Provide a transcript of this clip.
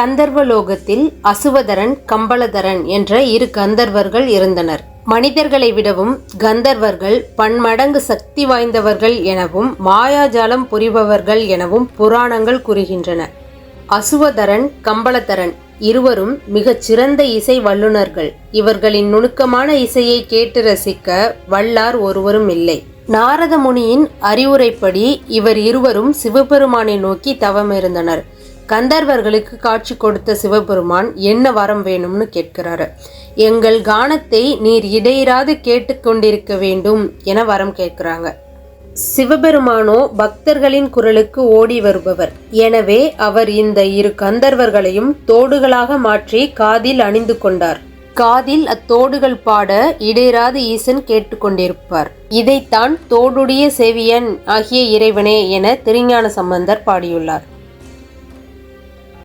கந்தர்வலோகத்தில் அசுவதரன் கம்பளதரன் என்ற இரு கந்தர்வர்கள் இருந்தனர். மனிதர்களை விடவும் கந்தர்வர்கள் பன்மடங்கு சக்தி வாய்ந்தவர்கள் எனவும் மாயாஜாலம் புரிபவர்கள் எனவும் புராணங்கள் கூறுகின்றன. அசுவதரன் கம்பளதரன் இருவரும் மிகச் சிறந்த இசை வல்லுனர்கள் இவர்களின் நுணுக்கமான இசையை கேட்டு ரசிக்க வல்லார் ஒருவரும் இல்லை. நாரத முனியின் அறிவுரைப்படி இவர் இருவரும் சிவபெருமானை நோக்கி தவம் இருந்தனர் கந்தர்வர்களுக்கு காட்சி கொடுத்த சிவபெருமான் என்ன வரம் வேணும்னு கேட்கிறாரு. எங்கள் கானத்தை நீர் இடையிறாது கேட்டுக்கொண்டிருக்க வேண்டும் என வரம் கேட்கிறாங்க. சிவபெருமானோ பக்தர்களின் குரலுக்கு ஓடி வருபவர். எனவே அவர் இந்த இரு கந்தர்வர்களையும் தோடுகளாக மாற்றி காதில் அணிந்து கொண்டார். காதில் அத்தோடுகள் பாட இடையராது ஈசன் கேட்டுக்கொண்டிருப்பார் இதைத்தான் தோடுடைய செவியன் ஆகிய இறைவனே என திருஞான சம்பந்தர் பாடியுள்ளார்.